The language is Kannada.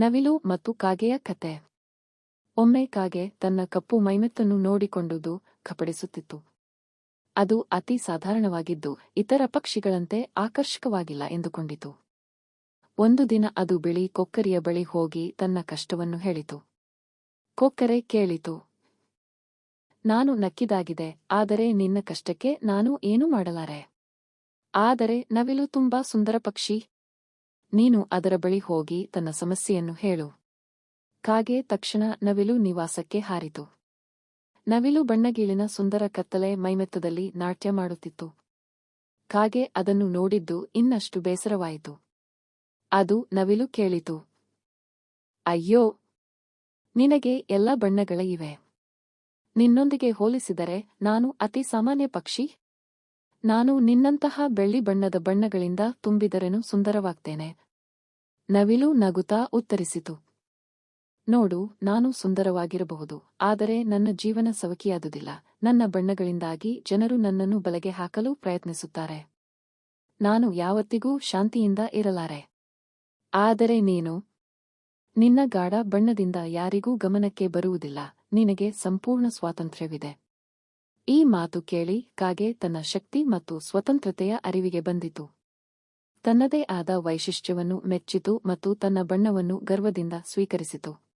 ನವಿಲು ಮತ್ತು ಕಾಗೆಯ ಕತೆ. ಒಮ್ಮೆ ಕಾಗೆ ತನ್ನ ಕಪ್ಪು ಮೈಮೆತ್ತನ್ನು ನೋಡಿಕೊಂಡುದು ಖಪಡಿಸುತ್ತಿತ್ತು ಅದು ಅತಿ ಸಾಧಾರಣವಾಗಿದ್ದು, ಇತರ ಪಕ್ಷಿಗಳಂತೆ ಆಕರ್ಷಕವಾಗಿಲ್ಲ ಎಂದುಕೊಂಡಿತು. ಒಂದು ದಿನ ಅದು ಬಿಳಿ ಕೊಕ್ಕರಿಯ ಬಳಿ ಹೋಗಿ ತನ್ನ ಕಷ್ಟವನ್ನು ಹೇಳಿತು. ಕೊಕ್ಕರೆ ಕೇಳಿತು, ನಾನು ನಕ್ಕಿದಾಗಿದೆ, ಆದರೆ ನಿನ್ನ ಕಷ್ಟಕ್ಕೆ ನಾನು ಏನೂ ಮಾಡಲಾರೆ? ಆದರೆ ನವಿಲು ತುಂಬಾ ಸುಂದರ ಪಕ್ಷಿ. ನೀನು ಅದರ ಬಳಿ ಹೋಗಿ ತನ್ನ ಸಮಸ್ಯೆಯನ್ನು ಹೇಳು. ಕಾಗೆ ತಕ್ಷಣ ನವಿಲು ನಿವಾಸಕ್ಕೆ ಹಾರಿತು. ನವಿಲು ಬಣ್ಣಗೀಳಿನ ಸುಂದರ ಕತ್ತಲೆ ಮೈಮೆತ್ತದಲ್ಲಿ ನಾಟ್ಯ ಮಾಡುತ್ತಿತ್ತು. ಕಾಗೆ ಅದನ್ನು ನೋಡಿದ್ದು ಇನ್ನಷ್ಟು ಬೇಸರವಾಯಿತು. ಅದು ನವಿಲು ಕೇಳಿತು. ಅಯ್ಯೋ! ನಿನಗೆ ಎಲ್ಲ ಬಣ್ಣಗಳ ಇವೆ. ನಿನ್ನೊಂದಿಗೆ ಹೋಲಿಸಿದರೆ ನಾನು ಅತಿ ಸಾಮಾನ್ಯ ಪಕ್ಷಿ? ನಾನು ನಿನ್ನಂತಹ ಬೆಳ್ಳಿ ಬಣ್ಣದ ಬಣ್ಣಗಳಿಂದ ತುಂಬಿದರೆನು ಸುಂದರವಾಗ್ತೇನೆ. ನವಿಲು ನಗುತ್ತಾ ಉತ್ತರಿಸಿತು. ನೋಡು, ನಾನು ಸುಂದರವಾಗಿರಬಹುದು, ಆದರೆ ನನ್ನ ಜೀವನ ಸವಕಿಯಾದುದಿಲ್ಲ. ನನ್ನ ಬಣ್ಣಗಳಿಂದಾಗಿ ಜನರು ನನ್ನನ್ನು ಬಲೆಗೆ ಹಾಕಲು ಪ್ರಯತ್ನಿಸುತ್ತಾರೆ. ನಾನು ಯಾವತ್ತಿಗೂ ಶಾಂತಿಯಿಂದ ಇರಲಾರೆ. ಆದರೆ ನೀನು, ನಿನ್ನ ಗಾಢ ಬಣ್ಣದಿಂದ ಯಾರಿಗೂ ಗಮನಕ್ಕೆ ಬರುವುದಿಲ್ಲ. ನಿನಗೆ ಸಂಪೂರ್ಣ ಸ್ವಾತಂತ್ರ್ಯವಿದೆ. ಈ ಮಾತು ಕೇಳಿ ಕಾಗೆ ತನ್ನ ಶಕ್ತಿ ಮತ್ತು ಸ್ವತಂತ್ರತೆಯ ಅರಿವಿಗೆ ಬಂದಿತು. ತನ್ನದೇ ಆದ ವೈಶಿಷ್ಟ್ಯವನ್ನು ಮೆಚ್ಚಿತು ಮತ್ತು ತನ್ನ ಬಣ್ಣವನ್ನು ಗರ್ವದಿಂದ ಸ್ವೀಕರಿಸಿತು.